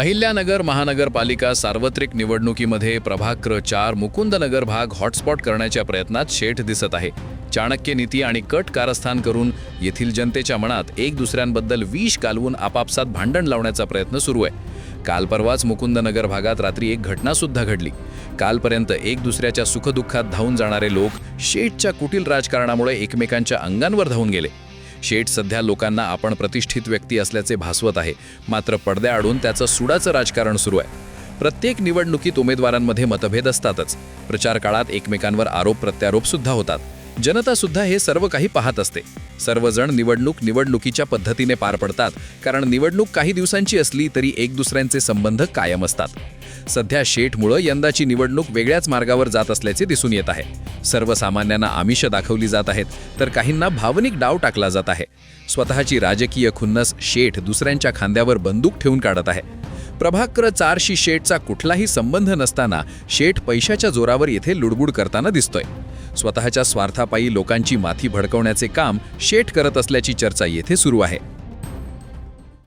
अहिल्यानगर महानगरपालिका सार्वत्रिक निवडणुकीमध्ये प्रभाग चार मुकुंदनगर भाग हॉटस्पॉट करण्याच्या प्रयत्नात शेठ दिसत आहे. चाणक्य नीती आणि कट कारस्थान करून येथील जनतेच्या मनात एक दुसऱ्यांबद्दल विष कालवून आपापसात भांडण लावण्याचा प्रयत्न सुरू आहे. काल परवाच मुकुंदनगर भागात रात्री एक घटनासुद्धा घडली. कालपर्यंत एक दुसऱ्याच्या सुखदुःखात धावून जाणारे लोक शेठच्या कुटील राजकारणामुळे एकमेकांच्या अंगांवर धावून गेले. शेठ सध्या लोकांना आपण प्रतिष्ठित व्यक्ती असल्याचे भासवत आहे. मात्र पडद्याआडून त्याचं सुडाचं राजकारण सुरू आहे. प्रत्येक निवडणुकीत उमेदवारांमध्ये मतभेद असतातच. प्रचार काळात एकमेकांवर आरोप प्रत्यारोप सुद्धा होतात. जनता सुद्धा हे सर्व काही पाहत असते. सर्वजण निवडणूक निवडणुकीच्या पद्धतीने पार पडतात. कारण निवडणूक काही दिवसांची असली तरी एक दुसऱ्यांचे संबंध कायम असतात. सध्या शेठमुळं यंदाची निवडणूक वेगळ्याच मार्गावर जात असल्याचे दिसून येत आहे. सर्वसामान्यांना आमिष दाखवली जात आहेत तर काहींना भावनिक डाव टाकला जात आहे. स्वतःची राजकीय खुन्नस शेठ दुसऱ्यांच्या खांद्यावर बंदूक ठेवून काढत आहे. प्रभाकर चारशी शेठचा कुठलाही संबंध नसताना शेठ पैशाच्या जोरावर येथे लुडबुड करताना दिसतोय. स्वतःच्या स्वार्थापायी लोकांची माथी भडकवण्याचे काम शेठ करत असल्याची चर्चा येथे सुरू आहे.